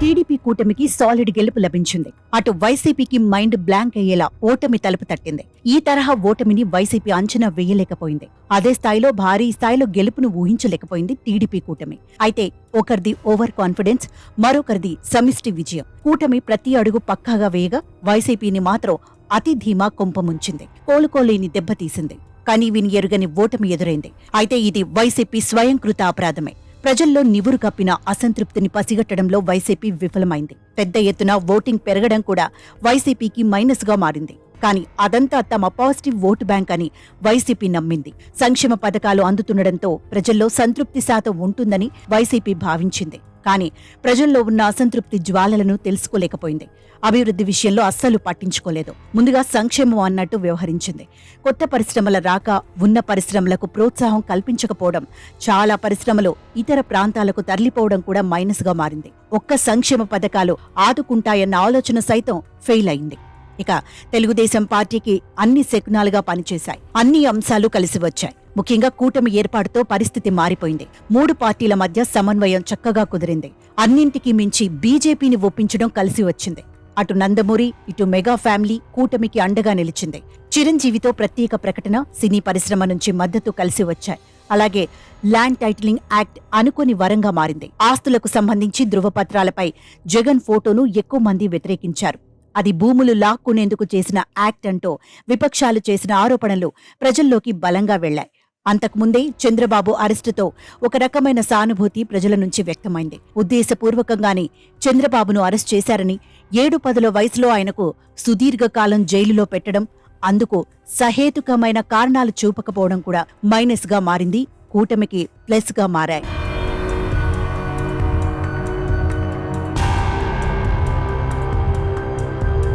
TDP కూటమికి solid గెలుపు లభించింది. అటు వైసీపీకి మైండ్ బ్లాంక్ అయ్యేలా ఓటమి తలుపు తట్టింది. ఈ తరహా ఓటమిని వైసీపీ అంచనా వేయలేకపోయింది. అదే స్థాయిలో భారీ స్థాయిలో గెలుపును ఊహించలేకపోయింది టీడీపీ కూటమి. అయితే ఒకరిది ఓవర్ కాన్ఫిడెన్స్ మరొకరిది సమిష్టి విజయం. కూటమి ప్రతి అడుగు పక్కాగా వేయగా వైసీపీని మాత్రం అతి ధీమా కుంపముంచింది కోలుకోలేని దెబ్బతీసింది కానీ విని ఎరుగని ఓటమి ఎదురైంది. అయితే ఇది వైసీపీ స్వయంకృత అపరాధమే. ప్రజల్లో నివురు కప్పిన అసంతృప్తిని పసిగట్టడంలో వైసీపీ విఫలమైంది. పెద్ద ఎత్తున ఓటింగ్ పెరగడం కూడా వైసీపీకి మైనస్గా మారింది. కానీ అదంతా తమ పాజిటివ్ ఓటు బ్యాంక్ అని వైసీపీ నమ్మింది. సంక్షేమ పథకాలు అందుతుండటంతో ప్రజల్లో సంతృప్తి శాతం ఉంటుందని వైసీపీ భావించింది. కానీ ప్రజల్లో ఉన్న అసంతృప్తి జ్వాలలను తెలుసుకోలేకపోయింది. అభివృద్ధి విషయంలో అస్సలు పట్టించుకోలేదు. ముందుగా సంక్షేమం అన్నట్టు వ్యవహరించింది. కొత్త పరిశ్రమల రాక ఉన్న పరిశ్రమలకు ప్రోత్సాహం కల్పించకపోవడం చాలా పరిశ్రమలు ఇతర ప్రాంతాలకు తరలిపోవడం కూడా మైనస్గా మారింది. ఒక్క సంక్షేమ పథకాలు ఆదుకుంటాయన్న ఆలోచన సైతం ఫెయిల్ అయింది. ఇక తెలుగుదేశం పార్టీకి అన్ని శకునాలుగా పనిచేశాయి. అన్ని అంశాలు కలిసి వచ్చాయి. ముఖ్యంగా కూటమి ఏర్పాటుతో పరిస్థితి మారిపోయింది. మూడు పార్టీల మధ్య సమన్వయం చక్కగా కుదిరింది. అన్నింటికీ మించి బీజేపీని ఒప్పించడం కలిసి వచ్చింది. అటు నందమూరి ఇటు మెగా ఫ్యామిలీ కూటమికి అండగా నిలిచింది. చిరంజీవితో ప్రత్యేక ప్రకటన సినీ పరిశ్రమ నుంచి మద్దతు కలిసి వచ్చాయి. అలాగే ల్యాండ్ టైటిలింగ్ యాక్ట్ అనుకోని వరంగా మారింది. ఆస్తులకు సంబంధించి ధృవపత్రాలపై జగన్ ఫోటోను ఎక్కువ మంది వ్యతిరేకించారు. అది భూములు లాక్కునేందుకు చేసిన యాక్ట్ అంటూ విపక్షాలు చేసిన ఆరోపణలు ప్రజల్లోకి బలంగా వెళ్ళాయి అంతకుముందే చంద్రబాబు అరెస్టుతో ఒక రకమైన సానుభూతి ప్రజల నుంచి వ్యక్తమైంది. ఉద్దేశపూర్వకంగానే చంద్రబాబును అరెస్ట్ చేశారని ఏడు పదుల వయసులో ఆయనకు సుదీర్ఘకాలం జైలులో పెట్టడం అందుకు సహేతుకమైన కారణాలు చూపకపోవడం కూడా మైనస్గా మారింది కూటమికి ప్లస్గా మారాయి.